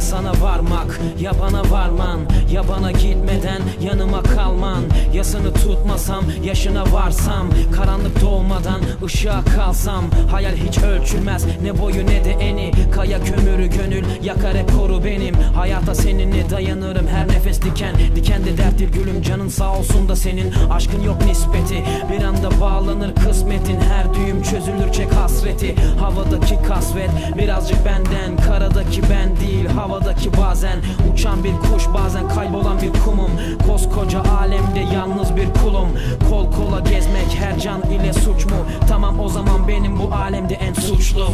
sana varmak Ya bana varman Ya bana gitmeden yanıma kalman. Yasını tutmasam yaşına varsam Karanlık doğmadan ışığa kalsam. Hayal hiç ölçülmez ne boyu ne de eni. Kaya kömürü gönül yakar hep koru benim. Hayata seninle dayanırım her nefes diken. Diken de derttir gülüm canın sağ olsun da senin. Aşkın yok nispeti bir anda bağlanır kısmetin. Her düğüm çözülür çek hasreti. Havadaki kasvet birazcık benden bazen Uçan bir kuş bazen kaybolan bir kumum. Koskoca alemde yalnız bir kulum. Kol kola gezmek her can ile suç mu? Tamam o zaman benim bu alemde en suçlu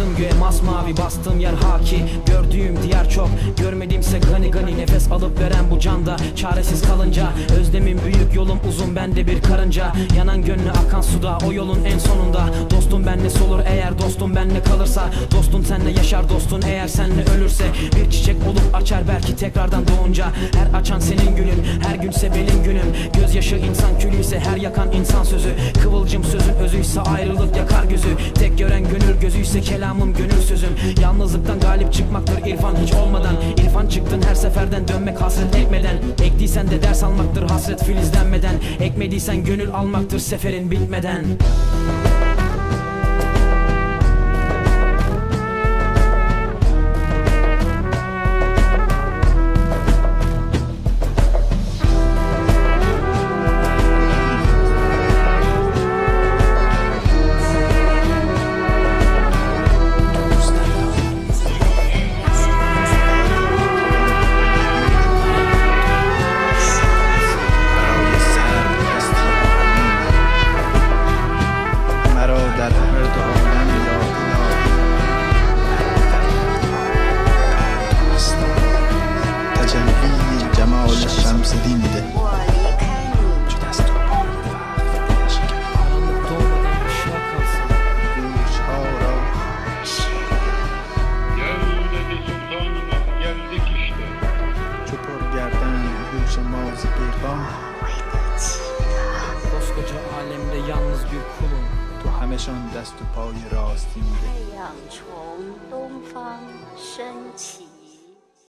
Baktım göğe masmavi bastığım yer haki. Gördüğüm diğer çok görmediğimse gani gani Nefes alıp veren bu canda. Çaresiz kalınca Özlemim büyük yolum uzun bende bir karınca. Yanan gönlü akan suda o yolun en sonunda. Dostum benle solur eğer dostum benle kalırsa. Dostum senle yaşar dostun eğer senle ölürse. Bir çiçek olup açar belki tekrardan doğunca. Her açan senin gülün her günse benim günüm. Gözyaşı insan külüyse her yakan insan sözü. Kıvılcım sözün özüyse ayrılık yakar gözü. Tek gören gönül gözüyse selamım gönül sözüm. Yalnızlıktan galip çıkmaktır irfan hiç olmadan. İrfan çıktın her seferden dönmek hasret ekmeden Ektiysen de ders almaktır hasret filizlenmeden. Ekmediysen gönül almaktır seferin bitmeden. Müzik 起了。 Koskoca alemde yalnız bir kulum تو همشان دست و پای راستین ده 太阳从东方升起。